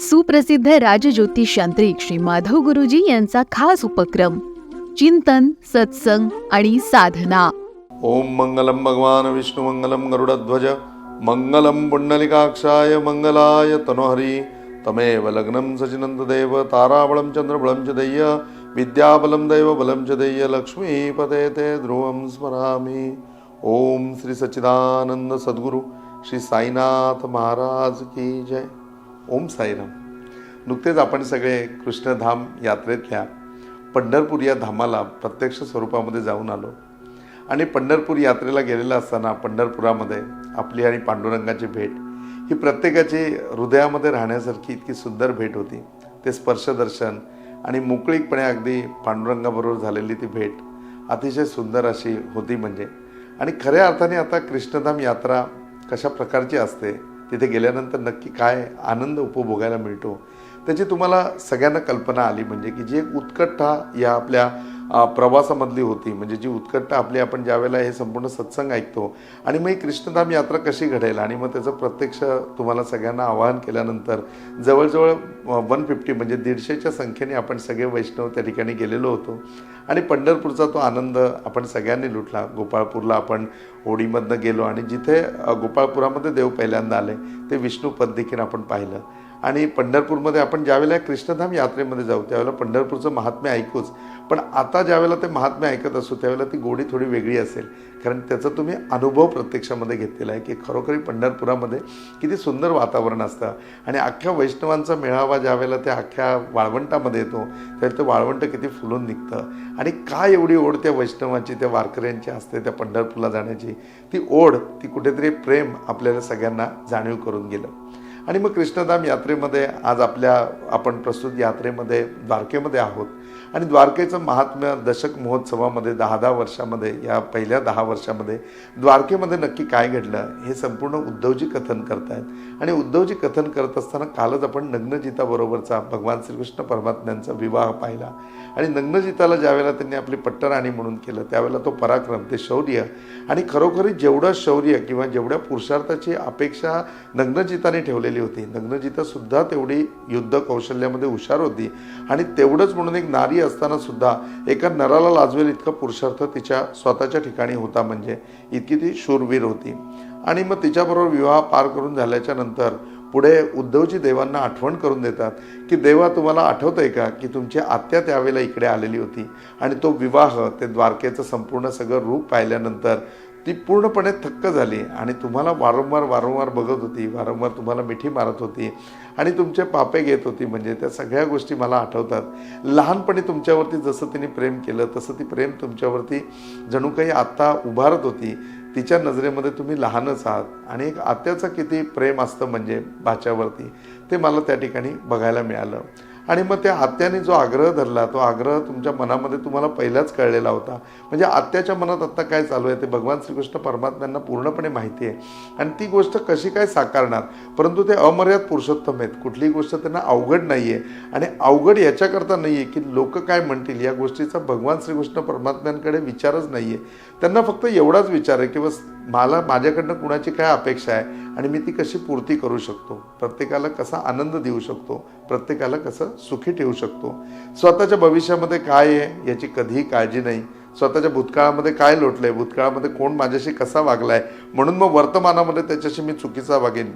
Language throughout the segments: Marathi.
सुप्रसिद्ध राजज्योतिष यांत्रिक श्री माधव गुरुजी यांचा खास उपक्रम चिंतन सत्संग आणि साधना. ओम मंगलम भगवान विष्णू मंगलम गरुडध्वज मंगलम पुंडलिकाक्षाय मंगलाय तनोहरी तमेव लग्नं सचिनंद देव ताराबलं चंद्रबलं च दैय दैव बलम च दैय लक्ष्मीपते ते ध्रुवं स्मरामि। ओम श्री सच्चिदानंद सद्गुरू श्री साईनाथ महाराज की जय। ओम साईराम. नुकतेच आपण सगळे कृष्णधाम यात्रेतल्या पंढरपूर या धामाला प्रत्यक्ष स्वरूपामध्ये जाऊन आलो. आणि पंढरपूर यात्रेला गेलेला असताना पंढरपुरामध्ये आपली आणि पांडुरंगाची भेट ही प्रत्येकाची हृदयामध्ये राहण्यासारखी इतकी सुंदर भेट होती. ते स्पर्शदर्शन आणि मोकळीकपणे अगदी पांडुरंगाबरोबर झालेली ती भेट अतिशय सुंदर अशी होती म्हणजे. आणि खऱ्या अर्थाने आता कृष्णधाम यात्रा कशा प्रकारची असते तिथे गेल्यानंतर नक्की काय आनंद उपभोगायला मिळतो त्याची तुम्हाला सगळ्यांना कल्पना आली म्हणजे की जी एक उत्कटता या आपल्या प्रवासामधली होती. म्हणजे जी उत्कटता आपली आपण ज्यावेळेला हे संपूर्ण सत्संग ऐकतो. आणि मग ही कृष्णधाम यात्रा कशी घडेल? आणि मग त्याचं प्रत्यक्ष तुम्हाला सगळ्यांना आवाहन केल्यानंतर जवळजवळ वन फिफ्टी म्हणजे दीडशेच्या संख्येने आपण सगळे वैष्णव त्या ठिकाणी गेलेलो होतो. आणि पंढरपूरचा तो आनंद आपण सगळ्यांनी लुटला. गोपाळपूरला आपण होडीमधनं गेलो आणि जिथे गोपाळपुरामध्ये देव पहिल्यांदा आले ते विष्णूपद देखील आपण पाहिलं. आणि पंढरपूरमध्ये आपण ज्यावेळेला कृष्णधाम यात्रेमध्ये जाऊ त्यावेळेला पंढरपूरचं महात्म्य ऐकूच. पण आता ज्यावेळेला ते महात्म्य ऐकत असू त्यावेळेला ती गोडी थोडी वेगळी असेल. कारण त्याचा तुम्ही अनुभव प्रत्यक्षामध्ये घेतलेला आहे की खरोखरी पंढरपुरामध्ये किती सुंदर वातावरण असतं. आणि अख्ख्या वैष्णवांचा मेळावा ज्यावेळेला त्या अख्ख्या वाळवंटामध्ये येतो त्यावेळेला ते वाळवंट किती फुलून निघतं. आणि काय एवढी ओढ त्या वैष्णवांची त्या वारकऱ्यांची असते त्या पंढरपूरला जाण्याची? ती ओढ ती कुठेतरी प्रेम आपल्याला सगळ्यांना जाणीव करून गेलं. आणि मग कृष्णधाम यात्रेमध्ये आज आपल्या आपण प्रस्तुत यात्रेमध्ये द्वारकेमध्ये आहोत. आणि द्वारकेचं महात्म्य दशक महोत्सवामध्ये दहा दहा वर्षामध्ये या पहिल्या दहा वर्षामध्ये द्वारकेमध्ये नक्की काय घडलं हे संपूर्ण उद्धवजी कथन करतायत. आणि उद्धवजी कथन करत असताना कालच आपण नग्नजिताबरोबरचा भगवान श्रीकृष्ण परमात्म्यांचा विवाह पाहिला. आणि नग्नजिताला ज्यावेळेला त्यांनी आपली पट्टराणी म्हणून केलं त्यावेळेला तो पराक्रम ते शौर्य. आणि खरोखरी जेवढं शौर्य किंवा जेवढ्या पुरुषार्थाची अपेक्षा नग्नजिताने ठेवलेली होती नग्नजिता सुद्धा तेवढी युद्ध कौशल्यामध्ये हुशार होती. आणि तेवढंच म्हणून एक नारी असताना सुद्धा एका नराला लाजवेल इतका पुरुषार्थ तिच्या स्वतःच्या ठिकाणी होता म्हणजे इतकी ती शूरवीर होती. आणि मग तिच्याबरोबर विवाह पार करून झाल्याच्यानंतर पुढे उद्धवजी देवांना आठवण करून देतात की देवा तुम्हाला आठवतं आहे का की तुमची आत्या त्यावेळेला इकडे आलेली होती? आणि तो विवाह ते द्वारकेचं संपूर्ण सगळं रूप पाहिल्यानंतर ती पूर्णपणे थक्क झाली आणि तुम्हाला वारंवार वारंवार बघत होती वारंवार तुम्हाला मिठी मारत होती आणि तुमचे पापे घेत होती. म्हणजे त्या सगळ्या गोष्टी मला आठवतात. लहानपणी तुमच्यावरती जसं तिने प्रेम केलं तसं ती प्रेम तुमच्यावरती जणू काही आत्ता उभारत होती. तिच्या नजरेमध्ये तुम्ही लहानच आहात आणि एक आत्याचं किती प्रेम असतं म्हणजे भाच्यावरती ते मला त्या ठिकाणी बघायला मिळालं. आणि मग त्या आत्याने जो आग्रह धरला तो आग्रह तुमच्या मनामध्ये तुम्हाला पहिलाच कळलेला होता. म्हणजे आत्याच्या मनात आत्ता काय चालू आहे ते भगवान श्रीकृष्ण परमात्म्यांना पूर्णपणे माहिती आहे. आणि ती गोष्ट कशी काय साकारणार? परंतु ते अमर्याद पुरुषोत्तम आहेत. कुठलीही गोष्ट त्यांना अवघड नाही आहे आणि अवघड याच्याकरता नाही आहे की लोक काय म्हणतील या गोष्टीचा भगवान श्रीकृष्ण परमात्म्यांकडे विचारच नाही आहे त्यांना फक्त एवढाच विचार आहे की बस मला माझ्याकडनं कुणाची काय अपेक्षा आहे आणि मी ती कशी पूर्ती करू शकतो? प्रत्येकाला कसा आनंद देऊ शकतो? प्रत्येकाला कसं सुखी ठेवू शकतो? स्वतःच्या भविष्यामध्ये काय आहे याची कधीही काळजी नाही. स्वतःच्या भूतकाळामध्ये काय लोटलंय? भूतकाळामध्ये कोण माझ्याशी कसा वागलाय? म्हणून मग वर्तमानामध्ये त्याच्याशी मी चुकीचा वागेन.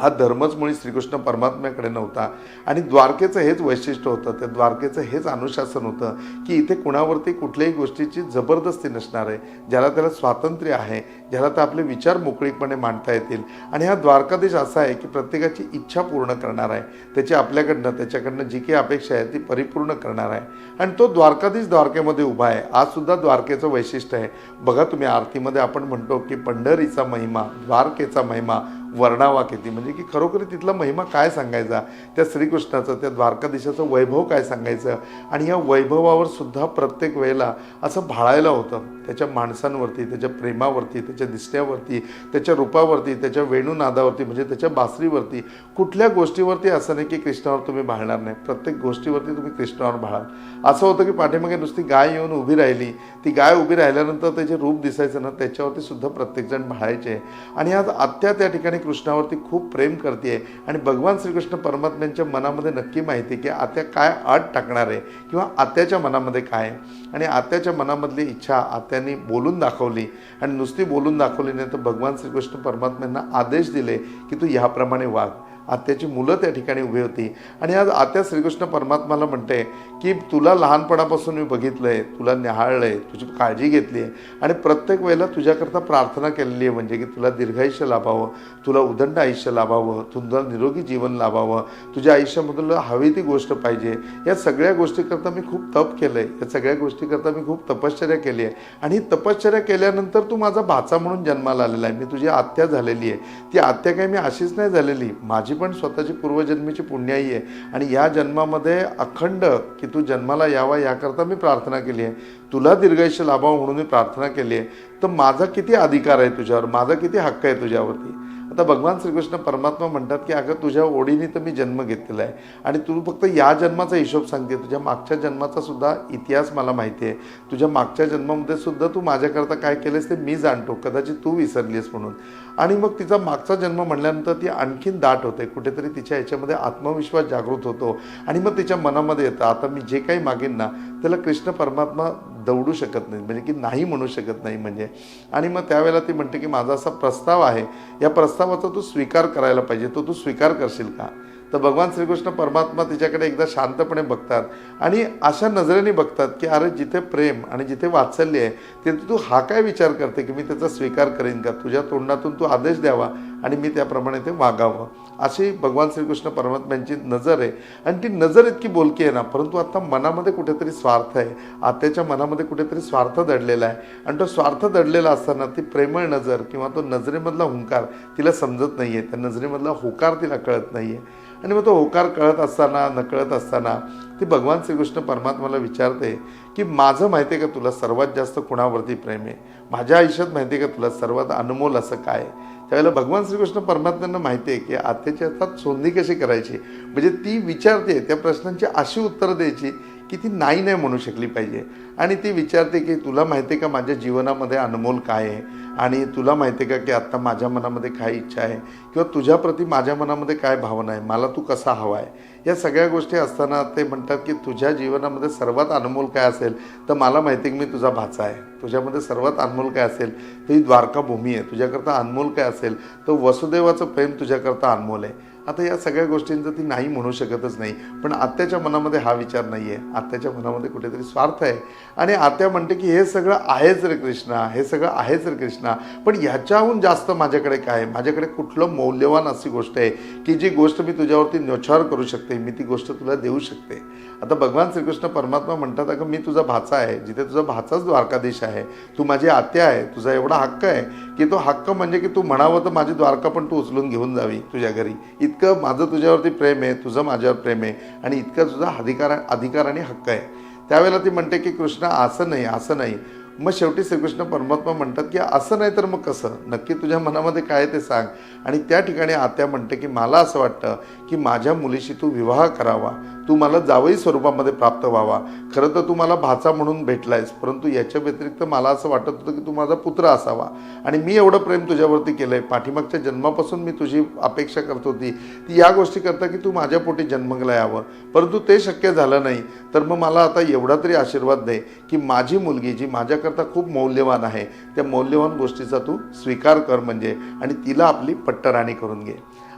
हा धर्मच मुळी श्रीकृष्ण परमात्म्याकडे नव्हता. आणि द्वारकेचं हेच वैशिष्ट्य होतं. त्या द्वारकेचं हेच अनुशासन होतं की इथे कुणावरती कुठल्याही गोष्टीची जबरदस्ती नसणार आहे. ज्याला त्याला स्वातंत्र्य आहे ज्याला तर आपले विचार मोकळीकपणे मांडता येतील. आणि हा द्वारकाधीश असा आहे की प्रत्येकाची इच्छा पूर्ण करणार आहे. त्याची आपल्याकडनं त्याच्याकडनं जी काही अपेक्षा आहे ती परिपूर्ण करणार आहे. आणि तो द्वारकाधीश द्वारकेमध्ये उभा आहे. आजसुद्धा द्वारकेचं वैशिष्ट्य आहे. बघा तुम्ही आरतीमध्ये आपण म्हणतो की पंढरीचा महिमा द्वारकेचा महिमा वर्णावा किती? म्हणजे की खरोखर तिथला महिमा काय सांगायचा? त्या श्रीकृष्णाचं त्या द्वारकाधीशाचं वैभव काय सांगायचं? आणि या वैभवावर सुद्धा प्रत्येक वेळेला असं भाळायला होतं. त्याच्या माणसांवरती त्याच्या प्रेमावरती त्याच्या दिसण्यावरती त्याच्या रूपावरती त्याच्या वेणूनादावरती म्हणजे त्याच्या बासरीवरती कुठल्या गोष्टीवरती असं नाही की कृष्णावर तुम्ही भाळणार नाही. प्रत्येक गोष्टीवरती तुम्ही कृष्णावर भाळाल. असं होतं की पाठीमागे नुसती गाय येऊन उभी राहिली. ती गाय उभी राहिल्यानंतर त्याचे रूप दिसायचं ना त्याच्यावरती सुद्धा प्रत्येकजण भाळायचे. आणि आज आत्या त्या ठिकाणी कृष्णावरती खूप प्रेम करते आणि भगवान श्रीकृष्ण परमात्म्यांच्या मनामध्ये नक्की माहिती की आत्या काय अट टाकणार आहे किंवा आत्याच्या मनामध्ये काय आहे. आणि आत्याच्या मनामधली इच्छा आत्याने बोलून दाखवली. आणि नुसती बोलून दाखवली नाही तर भगवान श्रीकृष्ण परमात्म्यांना आदेश दिले की तू ह्याप्रमाणे वाघ आत्याची मुलं त्या ठिकाणी उभी होती. आणि आज आत्या श्रीकृष्ण परमात्माला म्हणते की तुला लहानपणापासून मी बघितलं आहे तुला निहाळलं आहे तुझी काळजी घेतली आहे आणि प्रत्येक वेळेला तुझ्याकरता प्रार्थना केलेली आहे म्हणजे की तुला दीर्घायुष्य लाभावं तुला उदंड आयुष्य लाभावं तुला निरोगी जीवन लाभावं तुझ्या आयुष्यामधून हवी ती गोष्ट पाहिजे. या सगळ्या गोष्टीकरता मी खूप तप केलं आहे या सगळ्या गोष्टीकरता मी खूप तपश्चर्या केली आहे आणि ही तपश्चर्या केल्यानंतर तू माझा भाचा म्हणून जन्माला आलेला आहे. मी तुझी आत्या झालेली आहे. ती आत्या काही मी अशीच नाही झालेली. माझी पण स्वतःची पूर्वजन्मीची पुण्याई आहे. आणि या जन्मामध्ये अखंड की तू जन्माला यावा याकरता मी प्रार्थना केली आहे. तुला दीर्घायुष्य लाभावं म्हणून मी प्रार्थना केली आहे. तर माझा किती अधिकार आहे तुझ्यावर? माझा किती हक्क आहे तुझ्यावरती? आता भगवान श्रीकृष्ण परमात्मा म्हणतात की अगं तुझ्या ओढीने तर मी जन्म घेतलेला आहे. आणि तू फक्त या जन्माचा हिशोब सांगते. तुझ्या मागच्या जन्माचा सुद्धा इतिहास मला माहिती आहे. तुझ्या मागच्या जन्मामध्ये सुद्धा तू माझ्याकरता काय केलेस ते मी जाणतो. कदाचित तू विसरलीस म्हणून. आणि मग तिचा मागचा जन्म म्हणल्यानंतर ती आणखीन दाट होते. कुठेतरी तिच्या याच्यामध्ये आत्मविश्वास जागृत होतो. आणि मग तिच्या मनामध्ये येतं आता मी जे काही मागेन ना त्याला कृष्ण परमात्मा दौडू शकत नाही म्हणजे की नाही म्हणू शकत नाही म्हणजे. आणि मग त्यावेळेला ती म्हणते की माझा असा प्रस्ताव आहे या प्रस्तावाचा तू स्वीकार करायला पाहिजे. तो तू स्वीकार करशील का? तर भगवान श्रीकृष्ण परमात्मा तिच्याकडे एकदा शांतपणे बघतात आणि अशा नजरेने बघतात की अरे जिथे प्रेम आणि जिथे वात्सल्य आहे तिथे तू हा काय विचार करते की मी त्याचा स्वीकार करेन का? तुझ्या तोंडातून तू आदेश द्यावा आणि मी त्याप्रमाणे ते वागावं. अशी भगवान श्रीकृष्ण परमात्म्यांची नजर आहे. आणि ती नजर इतकी बोलकी आहे ना परंतु आता मनामध्ये कुठेतरी स्वार्थ आहे. आत्याच्या मनामध्ये कुठेतरी स्वार्थ दडलेला आहे. आणि तो स्वार्थ दडलेला असताना ती प्रेमळ नजर किंवा तो नजरेमधला हुंकार तिला समजत नाही आहे त्या नजरेमधला होकार तिला कळत नाही आहे आणि मग तो होकार कळत असताना नकळत असताना ती भगवान श्रीकृष्ण परमात्माला विचारते की माझं माहिती आहे का तुला सर्वात जास्त कुणावरती प्रेम आहे? माझ्या आयुष्यात माहिती आहे का तुला सर्वात अनमोल असं काय त्यावेळेला भगवान श्रीकृष्ण परमात्म्यांना माहिती आहे की आत्याच्या हातात सोंधी कशी करायची? म्हणजे ती विचारते त्या प्रश्नांची अशी उत्तरं द्यायची की ती नाही नाही म्हणू शकली पाहिजे. आणि ती विचारते की तुला माहिती आहे का माझ्या जीवनामध्ये अनमोल काय आहे? आणि तुला माहिती आहे का की आत्ता माझ्या मनामध्ये काय इच्छा आहे? किंवा तुझ्याप्रती माझ्या मनामध्ये काय भावना आहे? मला तू कसा हवा आहे? या सगळ्या गोष्टी असताना ते म्हणतात की तुझ्या जीवनामध्ये सर्वात अनमोल काय असेल तर मला माहिती आहे की मी तुझा भाचा आहे. तुझ्यामध्ये सर्वात अनमोल काय असेल तर ही द्वारकाभूमी आहे. तुझ्याकरता अनमोल काय असेल तर वसुदेवाचं प्रेम तुझ्याकरता अनमोल आहे. आता या सगळ्या गोष्टींचं ती नाही म्हणू शकतच नाही. पण आत्याच्या मनामध्ये हा विचार नाही आहे आत्याच्या मनामध्ये कुठेतरी स्वार्थ आहे. आणि आत्या म्हणते की हे सगळं आहेच रे कृष्णा हे सगळं आहेच रे कृष्णा. पण ह्याच्याहून जास्त माझ्याकडे काय आहे? माझ्याकडे कुठलं मौल्यवान अशी गोष्ट आहे की जी गोष्ट मी तुझ्यावरती न्योछावर करू शकते. मी ती गोष्ट तुला देऊ शकते. आता भगवान श्रीकृष्ण परमात्मा म्हणतात अगं मी तुझा भाचा आहे. जिथे तुझा भाचाच द्वारकाधीश आहे. तू माझी आत्या आहे. तुझा एवढा हक्क आहे की तो हक्क म्हणजे की तू म्हणावं तर माझी द्वारका पण तू उचलून घेऊन जावी तुझ्या घरी. इतकं माझं तुझ्यावरती प्रेम आहे तुझं माझ्यावर प्रेम आहे आणि इतका तुझा अधिकार अधिकार आणि हक्क आहे. त्यावेळेला ती म्हणते की कृष्ण असं नाही असं नाही. मग शेवटी श्रीकृष्ण परमात्मा म्हणतात की असं नाही तर मग कसं? नक्की तुझ्या मनामध्ये काय ते सांग. आणि त्या ठिकाणी आत्या म्हणते की मला असं वाटतं की माझ्या मुलीशी तू विवाह करावा. तू मला जावई स्वरूपामध्ये प्राप्त व्हावा. खरं तर तू मला भाचा म्हणून भेटलायस परंतु याच्या व्यतिरिक्त मला असं वाटत होतं की तू माझा पुत्र असावा. आणि मी एवढं प्रेम तुझ्यावरती केलं आहे पाठीमागच्या जन्मापासून मी तुझी अपेक्षा करत होती. ती या गोष्टी करता की तू माझ्या पोटी जन्मला यावं. परंतु ते शक्य झालं नाही. तर मग मला आता एवढा तरी आशीर्वाद दे की माझी मुलगी जी माझ्याकरता खूप मौल्यवान आहे त्या मौल्यवान गोष्टीचा तू स्वीकार कर म्हणजे. आणि तिला आपली पट्टराणी करून घे.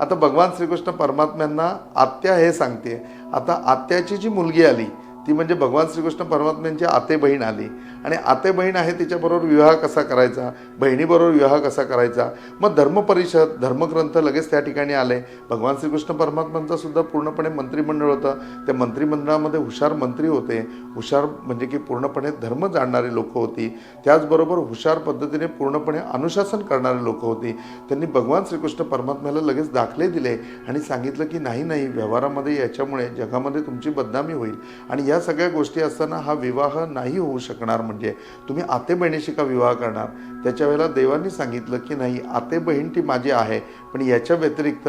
आता भगवान श्रीकृष्ण परमात्म्यांना आत्या हे सांगते. आता आत्याची जी मुलगी आली ती म्हणजे भगवान श्रीकृष्ण परमात्म्यांची आते बहीण आली. आणि आते बहीण आहे तिच्याबरोबर विवाह कसा करायचा? बहिणीबरोबर विवाह कसा करायचा? मग धर्मपरिषद धर्मग्रंथ लगेच त्या ठिकाणी आले. भगवान श्रीकृष्ण परमात्मांचं सुद्धा पूर्णपणे मंत्रिमंडळ होतं. त्या मंत्रिमंडळामध्ये हुशार मंत्री होते. हुशार म्हणजे की पूर्णपणे धर्म जाणणारी लोक होती. त्याचबरोबर हुशार पद्धतीने पूर्णपणे अनुशासन करणारी लोक होती. त्यांनी भगवान श्रीकृष्ण परमात्म्याला लगेच दाखले दिले आणि सांगितलं की नाही नाही व्यवहारामध्ये याच्यामुळे जगामध्ये तुमची बदनामी होईल आणि या सगळ्या गोष्टी असताना हा विवाह नाही होऊ शकणार म्हणजे तुम्ही आते बहिणीशी का विवाह करणार? त्याच्या वेळेला देवांनी सांगितलं की नाही आते बहीण ती माझी आहे. पण याच्या व्यतिरिक्त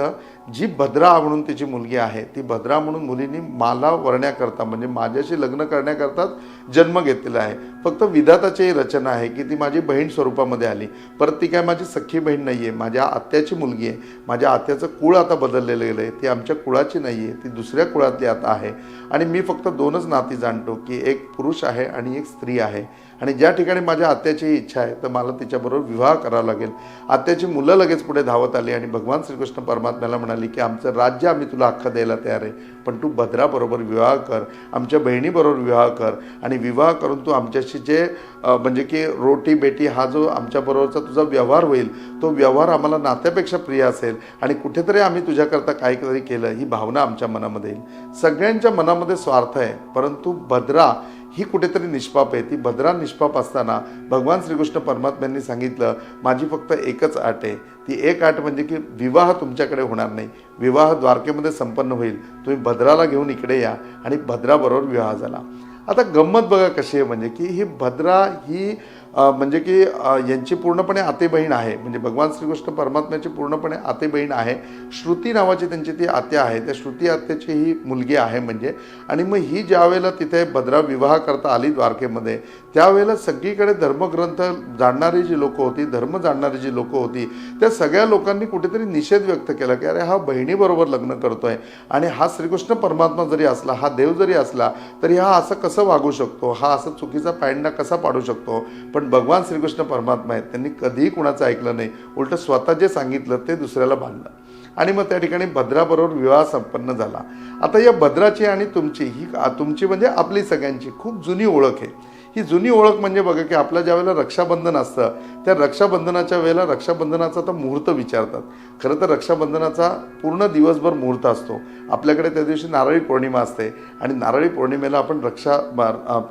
जी भद्रा म्हणून तिची मुलगी आहे ती भद्रा म्हणून मुलींनी मला वरण्याकरता म्हणजे माझ्याशी लग्न करण्याकरताच जन्म घेतलेला आहे. फक्त विधाताची रचना आहे की ती माझी बहीण स्वरूपामध्ये आली. परत ती काय माझी सख्खी बहीण नाही आहे माझ्या आत्याची मुलगी आहे. माझ्या आत्याचं कुळ आता बदललेलं गेलं आहे ती आमच्या कुळाची नाही आहे ती दुसऱ्या कुळातली आता आहे. आणि मी फक्त दोनच नाती जाणतो की एक पुरुष आहे आणि एक स्त्री आहे. आणि ज्या ठिकाणी माझ्या आत्याची इच्छा आहे तर मला तिच्याबरोबर विवाह करावा लागेल. आत्याची मुलं लगेच पुढे धावत आली आणि भगवान श्रीकृष्ण परमात्म्याला म्हणाली की आमचं राज्य आम्ही तुला अख्खं द्यायला तयार आहे पण तू भद्राबरोबर विवाह कर आमच्या बहिणीबरोबर विवाह कर आणि विवाह करून तू आमच्याशी जे म्हणजे की रोटी बेटी हा जो आमच्याबरोबरचा तुझा व्यवहार होईल तो व्यवहार आम्हाला नात्यापेक्षा प्रिय असेल आणि कुठेतरी आम्ही तुझ्याकरता काहीतरी केलं ही भावना आमच्या मनामध्ये येईल. सगळ्यांच्या मनामध्ये स्वार्थ आहे परंतु भद्रा ही कुठेतरी निष्पाप आहे. ती भद्रा निष्पाप असताना भगवान श्रीकृष्ण परमात्म्यांनी सांगितलं माझी फक्त एकच आट आहे. ती एक आट म्हणजे की विवाह तुमच्याकडे होणार नाही. विवाह द्वारकेमध्ये संपन्न होईल. तुम्ही भद्राला घेऊन इकडे या. आणि भद्राबरोबर विवाह झाला. आता गंमत बघा कशी आहे म्हणजे की ही भद्रा ही म्हणजे की यांची पूर्णपणे आते बहीण आहे. म्हणजे भगवान श्रीकृष्ण परमात्म्याची पूर्णपणे आते बहीण आहे. श्रुती नावाची त्यांची ती आत्या आहे. त्या श्रुती आत्याची ही मुलगी आहे म्हणजे. आणि मग ही ज्यावेळेला तिथे भद्रा विवाह करता आली द्वारकेमध्ये त्यावेळेला सगळीकडे धर्मग्रंथ जाणणारी जी लोकं होती धर्म जाणणारी जी लोकं होती त्या सगळ्या लोकांनी कुठेतरी निषेध व्यक्त केला की अरे हा बहिणीबरोबर लग्न करतोय आणि हा श्रीकृष्ण परमात्मा जरी असला हा देव जरी असला तरी हा असं कसं वागू शकतो? हा असं चुकीचा पॅन्डा कसा पाडू शकतो? पण पण भगवान श्रीकृष्ण परमात्मा आहेत. त्यांनी कधीही कुणाचं ऐकलं नाही. उलट स्वतः जे सांगितलं ते दुसऱ्याला बांधलं आणि मग त्या ठिकाणी भद्राबरोबर विवाह संपन्न झाला. आता या भद्राची आणि तुमची ही तुमची म्हणजे आपली सगळ्यांची खूप जुनी ओळख आहे. ही जुनी ओळख म्हणजे बघा की आपल्या ज्या वेळेला रक्षाबंधन असतं त्या रक्षाबंधनाच्या वेळेला रक्षाबंधनाचा तर मुहूर्त विचारतात. खरं तर रक्षाबंधनाचा पूर्ण दिवसभर मुहूर्त असतो. आपल्याकडे त्या दिवशी नारळी पौर्णिमा असते आणि नारळी पौर्णिमेला आपण रक्षा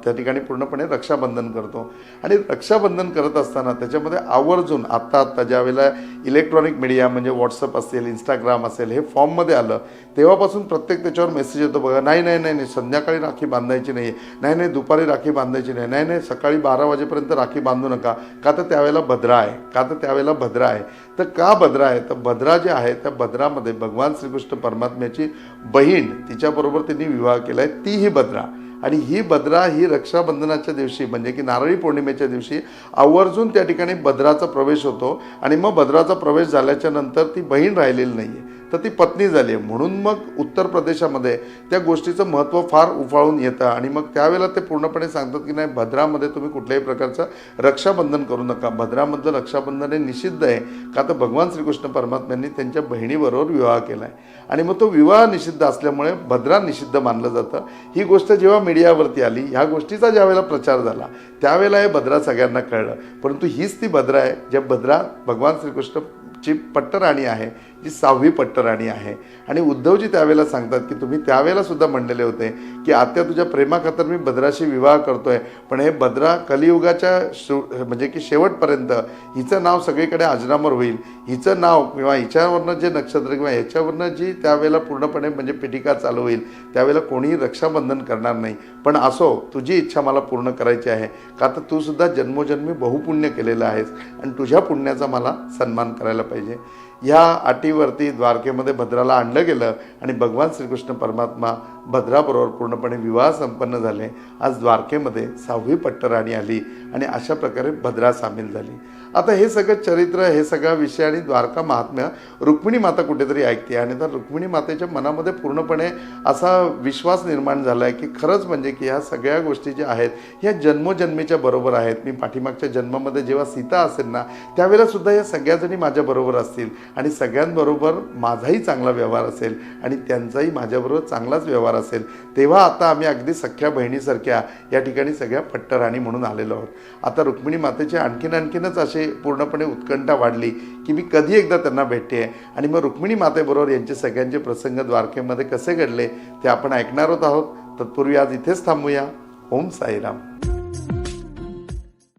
त्या ठिकाणी पूर्णपणे रक्षाबंधन करतो. आणि रक्षाबंधन करत असताना त्याच्यामध्ये आवर्जून आत्ता आत्ता ज्या वेळेला इलेक्ट्रॉनिक मीडिया म्हणजे व्हॉट्सअप असेल इंस्टाग्राम असेल हे फॉर्ममध्ये आलं तेव्हापासून प्रत्येक त्याच्यावर मेसेज येतो बघा नाही नाही नाही नाही संध्याकाळी राखी बांधायची नाही नाही नाही दुपारी राखी बांधायची नाही नाही नाही सकाळी बारा वाजेपर्यंत राखी बांधू नका. का तर त्यावेळेला भद्रा आहे. का तर त्यावेळेला भद्रा आहे. तर का भद्रा आहे? तर भद्रा जे आहे त्या भद्रामध्ये भगवान श्रीकृष्ण परमात्म्याची बहीण तिच्याबरोबर त्यांनी विवाह केला आहे ती ही भद्रा. आणि ही भद्रा ही रक्षाबंधनाच्या दिवशी म्हणजे की नारळी पौर्णिमेच्या दिवशी आवर्जून त्या ठिकाणी भद्राचा प्रवेश होतो. आणि मग भद्राचा प्रवेश झाल्याच्यानंतर ती बहीण राहिलेली नाही आहे तर ती पत्नी झाली आहे. म्हणून मग उत्तर प्रदेशामध्ये त्या गोष्टीचं महत्त्व फार उफाळून येतं आणि मग त्यावेळेला ते पूर्णपणे सांगतात की नाही भद्रामध्ये तुम्ही कुठल्याही प्रकारचं रक्षाबंधन करू नका. भद्रामधलं रक्षाबंधन हे निषिद्ध आहे. का तर भगवान श्रीकृष्ण परमात्म्यांनी त्यांच्या बहिणीबरोबर विवाह केला आहे आणि मग तो विवाह निषिद्ध असल्यामुळे भद्रा निषिद्ध मानलं जातं. ही गोष्ट जेव्हा मीडियावरती आली ह्या गोष्टीचा ज्यावेळेला प्रचार झाला त्यावेळेला हे भद्रा सगळ्यांना कळलं. परंतु हीच ती भद्रा आहे ज्या भद्रा भगवान श्रीकृष्ण ची पट्टराणी आहे. जी सहावी पट्टराणी आहे. आणि उद्धवजी त्यावेळेला सांगतात की तुम्ही त्यावेळेला सुद्धा म्हणलेले होते की आत्या तुझ्या प्रेमाखातर मी भद्राशी विवाह करतोय. पण हे भद्रा कलियुगाच्या शेव म्हणजे की शेवटपर्यंत हिचं नाव सगळीकडे अजरामर होईल. हिचं नाव किंवा हिच्यावरनं जे नक्षत्र किंवा ह्याच्यावरनं जी त्यावेळेला पूर्णपणे म्हणजे पिटिका चालू होईल त्यावेळेला कोणीही रक्षाबंधन करणार नाही. पण असो तुझी इच्छा मला पूर्ण करायची आहे. का तर तू सुद्धा जन्मोजन्मी बहुपुण्य केलेलं आहेस. आणि तुझ्या पुण्याचा मला सन्मान करायला पाहिजे. ह्या अटीवरती द्वारकेमध्ये भद्राला आणलं गेलं आणि भगवान श्रीकृष्ण परमात्मा भद्राबरोबर पूर्णपणे विवाह संपन्न झाले. आज द्वारकेमध्ये सहावी पट्टराणी आली आणि अशा प्रकारे भद्रा सामील झाली. आता हे सगळं चरित्र हे सगळा विषय आणि द्वारका महात्म्य रुक्मिणी माता कुठेतरी ऐकते आणि तर रुक्मिणी मातेच्या मनामध्ये पूर्णपणे असा विश्वास निर्माण झाला आहे की खरंच म्हणजे की ह्या सगळ्या गोष्टी ज्या आहेत ह्या जन्मोजन्मीच्या बरोबर आहेत. मी पाठीमागच्या जन्मामध्ये जेव्हा सीता असेल ना त्यावेळेलासुद्धा या सगळ्याजणी माझ्याबरोबर असतील. आणि सगळ्यांबरोबर माझाही चांगला व्यवहार असेल आणि त्यांचाही माझ्याबरोबर चांगलाच व्यवहार असेल तेव्हा आता आम्ही अगदी सख्या बहिणीसारख्या या ठिकाणी सगळ्या पट्टराणी म्हणून आलेलो आहोत. आता रुक्मिणी मातेची आणखीन आणखीनच असे पूर्णपणे उत्कंठा वाढली की मी कधी एकदा त्यांना भेटते आणि मग रुक्मिणी मातेबरोबर यांचे सगळ्यांचे प्रसंग द्वारकेमध्ये कसे घडले ते आपण ऐकणार आहोत. तत्पूर्वी आज इथेच थांबूया. ओम साईराम.